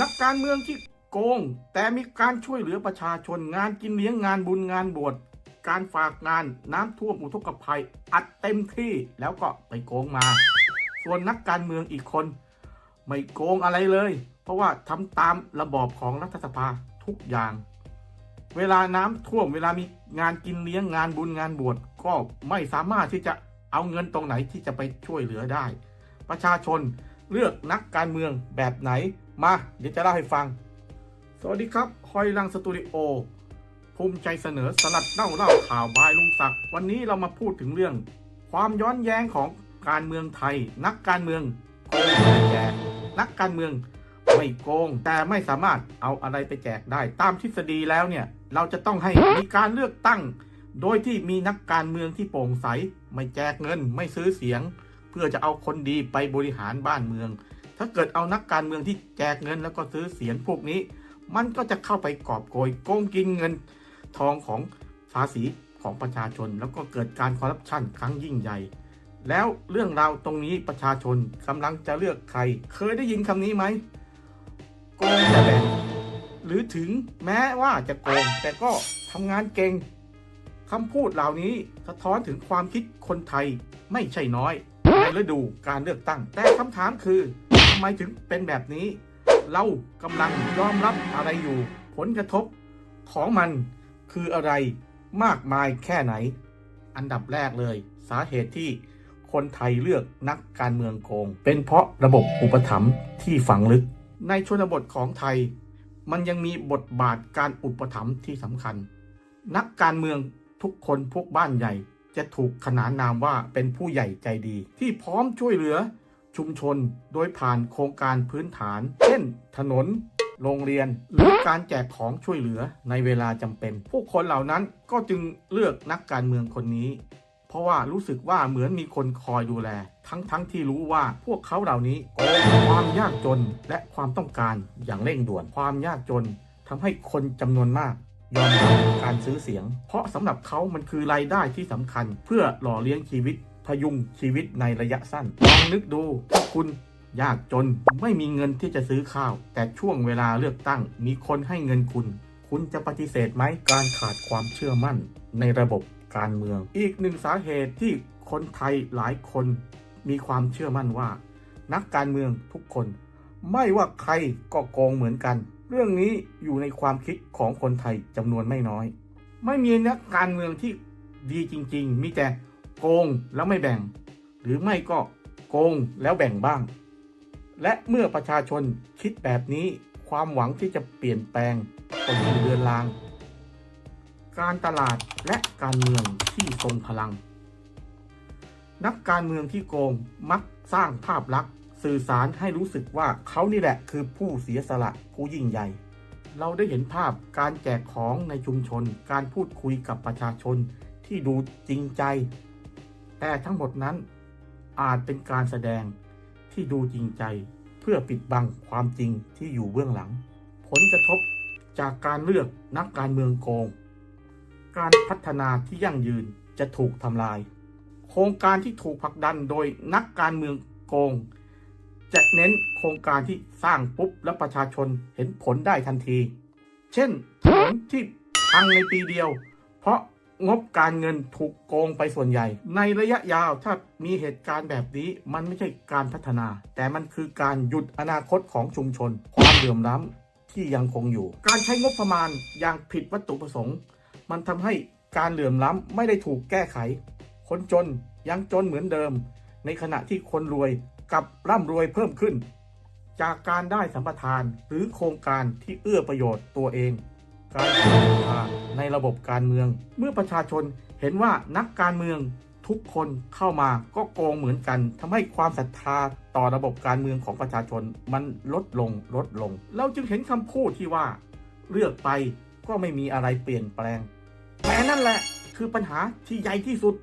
นักการเมืองที่โกง แต่มีการช่วยเหลือประชาชนงานกินเลี้ยงงานบุญงานบวชการฝากงานน้ำท่วมอุทกภัย อัดเต็มที่แล้วก็ไปโกงมา ส่วนนักการเมืองอีกคน ไม่โกงอะไรเลย เพราะว่าทำตามระบอบของรัฐสภาทุกอย่าง เวลาน้ำท่วมเวลามีงานกินเลี้ยงงานบุญงานบวชก็ไม่สามารถที่จะเอาเงินตรงไหนที่จะไปช่วยเหลือได้ ประชาชนเลือกนักการเมืองแบบไหน มา เดี๋ยวจะเล่าให้ฟัง สวัสดีครับฮอยลังสตูดิโอ ภูมิใจเสนอสลัดเล่าเล่าข่าวบายลุงศักดิ์วันนี้เรามาพูดถึงเรื่อง ความย้อนแย้งของการเมืองไทย นักการเมืองโกงแจกนักการเมืองไม่โกง แต่ไม่สามารถเอาอะไรไปแจกได้ ตามทฤษฎีแล้วเนี่ย เราจะต้องให้มีการเลือกตั้ง โดยที่มีนักการเมืองที่โปร่งใส ไม่แจกเงิน ไม่ซื้อเสียง เพื่อจะเอาคนดีไปบริหารบ้านเมือง ถ้าเกิดเอานักการเมืองที่แจกเงินแล้วก็ซื้อเสียงพวกนี้ มันก็จะเข้าไปกอบโกยโกงกินเงินทองของภาษีของประชาชน แล้วก็เกิดการคอร์รัปชันครั้งยิ่งใหญ่ แล้วเรื่องราวตรงนี้ประชาชนกำลังจะเลือกใคร เคยได้ยินคำนี้ไหมโกงแต่แบ่งหรือถึงแม้ว่าจะโกงแต่ก็ทำงานเก่งคำพูดเหล่านี้สะท้อนถึงความคิดคนไทยไม่ใช่น้อยในฤดูการเลือกตั้ง แต่คำถามคือ ไมถึงเป็นแบบนี้ เรากำลังยอมรับอะไรอยู่ ผลกระทบของมันคืออะไรมากมายแค่ไหน อันดับแรกเลย สาเหตุที่คนไทยเลือกนักการเมืองโกง เป็นเพราะระบบอุปถัมภ์ที่ฝังลึก ในชนบทของไทย มันยังมีบทบาทการอุปถัมภ์ที่สำคัญ นักการเมืองทุกคนพวกบ้านใหญ่ จะถูกขนานนามว่าเป็นผู้ใหญ่ใจดี ที่พร้อมช่วยเหลือ ชุมชน โดยผ่านโครงการพื้นฐาน เช่น ถนน โรงเรียน หรือการแจกของช่วยเหลือในเวลาจำเป็น ผู้คนเหล่านั้นก็จึงเลือกนักการเมืองคนนี้ เพราะว่ารู้สึกว่าเหมือนมีคนคอยดูแล ทั้งๆทที่รู้ว่าพวกเขาเหล่านี้โกงความยากจนและความต้องการอย่างเร่งด่วน ความยากจนทำให้คนจำนวนมากยอมรับการซื้อเสียง เพราะสำหรับเขามันคือรายได้ที่สำคัญเพื่อหล่อเลี้ยงชีวิต ยุงชีวิตในระยะสั้นลองนึกดูถ้าคุณยากจนไม่มีเงินที่จะซื้อข้าว แต่ช่วงเวลาเลือกตั้ง มีคนให้เงินคุณ คุณจะปฏิเสธไหมการขาดความเชื่อมั่นในระบบการเมือง อีกหนึ่งสาเหตุที่คนไทยหลายคนมีความเชื่อมั่นว่า นักการเมืองทุกคน ไม่ว่าใครก็โกงเหมือนกัน เรื่องนี้อยู่ในความคิดของคนไทยจำนวนไม่น้อย ไม่มีนักการเมืองที่ดีจริง ๆ มีแต่ โกงแล้วไม่แบ่ง หรือไม่ก็โกงแล้วแบ่งบ้าง และเมื่อประชาชนคิดแบบนี้ความหวังที่จะเปลี่ยนแปลงก็ยิ่เดือนลาง การตลาดและการเมืองที่ทรงพลัง นักการเมืองที่โกงมักสร้างภาพลักษณ์สื่อสารให้รู้สึกว่าเขานี่แหละคือผู้เสียสละผู้ยิ่งใหญ่ เราได้เห็นภาพการแจกของในชุมชน การพูดคุยกับประชาชนที่ดูจริงใจ แต่ทั้งหมดนั้นอาจเป็นการแสดงที่ดูจริงใจเพื่อปิดบังความจริงที่อยู่เบื้องหลัง ผลกระทบจากการเลือกนักการเมืองโกง การพัฒนาที่ยั่งยืนจะถูกทำลาย โครงการที่ถูกผลักดันโดยนักการเมืองโกง จะเน้นโครงการที่สร้างปุ๊บแล้วประชาชนเห็นผลได้ทันที เช่นถนนที่พังในปีเดียว เพราะ งบการเงินถูกโกงไปส่วนใหญ่ ในระยะยาวถ้ามีเหตุการณ์แบบนี้มันไม่ใช่การพัฒนา แต่มันคือการหยุดอนาคตของชุมชน ความเหลื่อมล้ำที่ยังคงอยู่ การใช้งบประมาณอย่างผิดวัตถุประสงค์ มันทำให้การเหลื่อมล้ำไม่ได้ถูกแก้ไข คนจนยังจนเหมือนเดิม ในขณะที่คนรวยกับร่ำรวยเพิ่มขึ้น จากการได้สัมปทานหรือโครงการที่เอื้อประโยชน์ตัวเอง การเสียศรัทธาในระบบการเมือง เมื่อประชาชนเห็นว่านักการเมืองทุกคนเข้ามาก็โกงเหมือนกันทำให้ความศรัทธาต่อระบบการเมืองของประชาชนมันลดลงลดลง เราจึงเห็นคำพูดที่ว่า เลือกไปก็ไม่มีอะไรเปลี่ยนแปลงแต่นั่นแหละคือปัญหาที่ใหญ่ที่สุด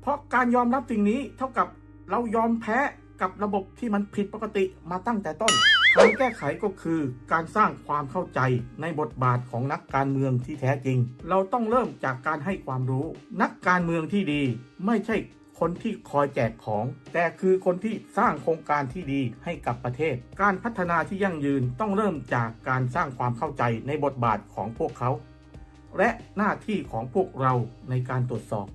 เพราะการยอมรับสิ่งนี้เท่ากับเรายอมแพ้ กับระบบที่มันผิดปกติมาตั้งแต่ต้นทางแก้ไขก็คือการสร้างความเข้าใจในบทบาทของนักการเมืองที่แท้จริง เราต้องเริ่มจากการให้ความรู้ นักการเมืองที่ดี ไม่ใช่คนที่คอยแจกของ แต่คือคนที่สร้างโครงการที่ดีให้กับประเทศ การพัฒนาที่ยั่งยืนต้องเริ่มจากการสร้างความเข้าใจในบทบาทของพวกเขา และหน้าที่ของพวกเราในการตรวจสอบ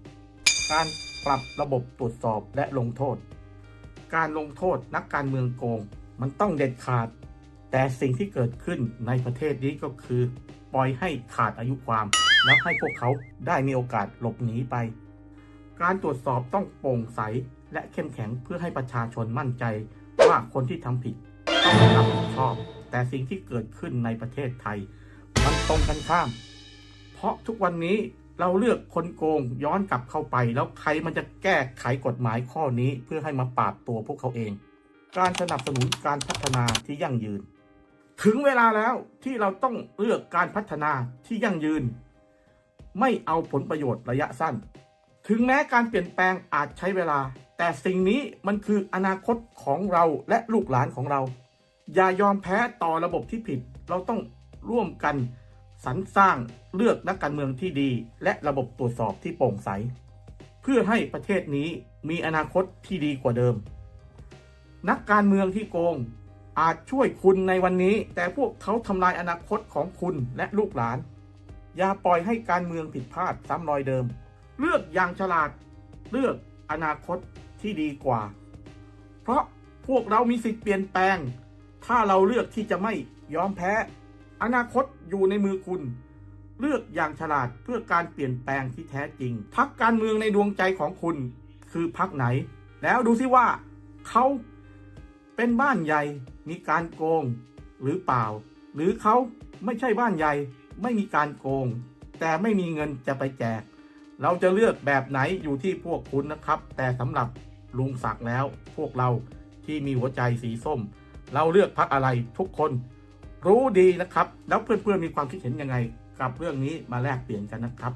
การปรับระบบตรวจสอบและลงโทษ การลงโทษนักการเมืองโกง มันต้องเด็ดขาด แต่สิ่งที่เกิดขึ้นในประเทศนี้ก็คือ ปล่อยให้ขาดอายุความ แล้วให้พวกเขาได้มีโอกาสหลบหนีไป การตรวจสอบต้องโปร่งใสและเข้มแข็งเพื่อให้ประชาชนมั่นใจว่าคนที่ทำผิดต้องรับผิดชอบ แต่สิ่งที่เกิดขึ้นในประเทศไทย มันตรงกันข้าม เพราะทุกวันนี้ เราเลือกคนโกงย้อนกลับเข้าไป แล้วใครมันจะแก้ไขกฎหมายข้อนี้เพื่อให้มาปราบตัวพวกเขาเอง การสนับสนุนการพัฒนาที่ยั่งยืน ถึงเวลาแล้วที่เราต้องเลือกการพัฒนาที่ยั่งยืน ไม่เอาผลประโยชน์ระยะสั้น ถึงแม้การเปลี่ยนแปลงอาจใช้เวลา แต่สิ่งนี้มันคืออนาคตของเราและลูกหลานของเรา อย่ายอมแพ้ต่อระบบที่ผิด เราต้องร่วมกัน สรรสร้างเลือกนักการเมืองที่ดี และระบบตรวจสอบที่โปร่งใส เพื่อให้ประเทศนี้มีอนาคตที่ดีกว่าเดิม นักการเมืองที่โกงอาจช่วยคุณในวันนี้ แต่พวกเขาทำลายอนาคตของคุณและลูกหลาน อย่าปล่อยให้การเมืองผิดพลาดซ้ำรอยเดิม เลือกอย่างฉลาด เลือกอนาคตที่ดีกว่า เพราะพวกเรามีสิทธิ์เปลี่ยนแปลง ถ้าเราเลือกที่จะไม่ยอมแพ้ อนาคตอยู่ในมือคุณ เลือกอย่างฉลาดเพื่อการเปลี่ยนแปลงที่แท้จริงพักการเมืองในดวงใจของคุณคือพักไหน แล้วดูซิว่าเขาเป็นบ้านใหญ่มีการโกงหรือเปล่า หรือเขาไม่ใช่บ้านใหญ่ไม่มีการโกง แต่ไม่มีเงินจะไปแจก เราจะเลือกแบบไหนอยู่ที่พวกคุณนะครับ แต่สำหรับลุงศักดิ์แล้ว พวกเราที่มีหัวใจสีส้ม เราเลือกพักอะไรทุกคน รู้ดีนะครับ แล้วเพื่อนๆมีความคิดเห็นยังไง กับเรื่องนี้มาแลกเปลี่ยนกันนะครับ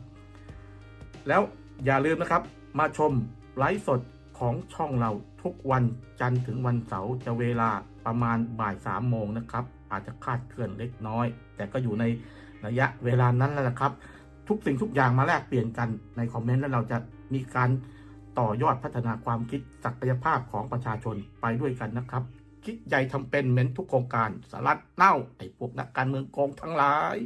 แล้วอย่าลืมนะครับ มาชมไลฟ์สดของช่องเราทุกวันจันทร์ถึงวันเสาร์จะเวลาประมาณบ่ายสามโมงนะครับ อาจจะคาดเคลื่อนเล็กน้อย แต่ก็อยู่ในระยะเวลานั้นแล้วนะครับ ทุกสิ่งทุกอย่างมาแลกเปลี่ยนกันในคอมเมนต์แล้วเราจะมีการต่อยอดพัฒนาความคิดศักยภาพของประชาชนไปด้วยกันนะครับ คิดใหญ่ทำเป็นเหม็นทุกโครงการสารัดเน่าไอ้พวกนักการเมืองโกงทั้งหลาย